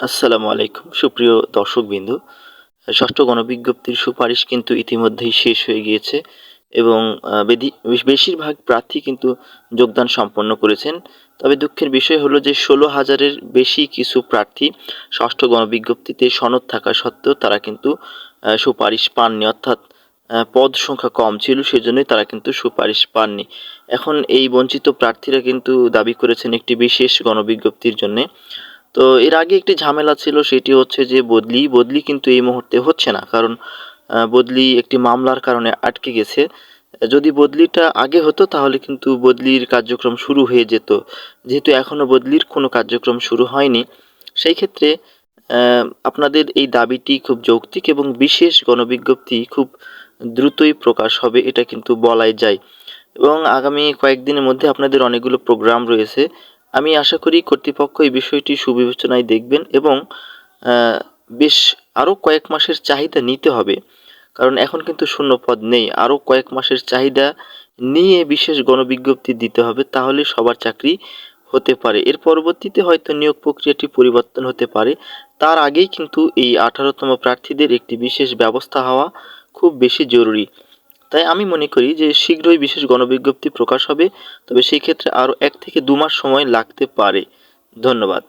আসসালামু আলাইকুম। সুপ্রিয় দর্শকবৃন্দ, ষষ্ঠ গণবিজ্ঞপ্তির সুপারিশ কিন্তু ইতিমধ্যেই শেষ হয়ে গিয়েছে এবং বেশিরভাগ প্রার্থী কিন্তু যোগদান সম্পন্ন করেছেন। তবে দুঃখের বিষয় হলো যে ষোলো হাজারের বেশি কিছু প্রার্থী ষষ্ঠ গণবিজ্ঞপ্তিতে সনদ থাকা সত্ত্বেও তারা কিন্তু সুপারিশ পাননি। অর্থাৎ পদ সংখ্যা কম ছিল, সেজন্যই তারা কিন্তু সুপারিশ পাননি। এখন এই বঞ্চিত প্রার্থীরা কিন্তু দাবি করেছেন একটি বিশেষ গণবিজ্ঞপ্তির জন্যে। তো এর আগে একটি ঝামেলা ছিল, সেটি হচ্ছে যে বদলি বদলি কিন্তু এই মুহূর্তে হচ্ছে না। কারণ বদলি একটি মামলার কারণে আটকে গেছে। যদি বদলিটা আগে হতো, তাহলে কিন্তু বদলির কার্যক্রম শুরু হয়ে যেত। যেহেতু এখনও বদলির কোনো কার্যক্রম শুরু হয়নি, সেই ক্ষেত্রে আপনাদের এই দাবিটি খুব যৌক্তিক এবং বিশেষ গণবিজ্ঞপ্তি খুব দ্রুতই প্রকাশ হবে, এটা কিন্তু বলাই যায়। এবং আগামী কয়েকদিনের মধ্যে আপনাদের অনেকগুলো প্রোগ্রাম রয়েছে। আমি আশা করি কর্তৃপক্ষ এই বিষয়টি সুবিবেচনায় দেখবেন এবং বেশ আরও কয়েক মাসের চাহিদা নিতে হবে। কারণ এখন কিন্তু শূন্য পদ নেই। আরও কয়েক মাসের চাহিদা নিয়ে বিশেষ গণবিজ্ঞপ্তি দিতে হবে তাহলে সবার চাকরি হতে পারে। এর পরবর্তীতে হয়তো নিয়োগ প্রক্রিয়াটি পরিবর্তন হতে পারে। তার আগেই কিন্তু এই আঠারোতম প্রার্থীদের একটি বিশেষ ব্যবস্থা হওয়া খুব বেশি জরুরি। তাই আমি মনে করি যে শীঘ্রই বিশেষ গণবিজ্ঞপ্তি প্রকাশ হবে, তবে সেই ক্ষেত্রে আরও এক থেকে দু মাস সময় লাগতে পারে। ধন্যবাদ।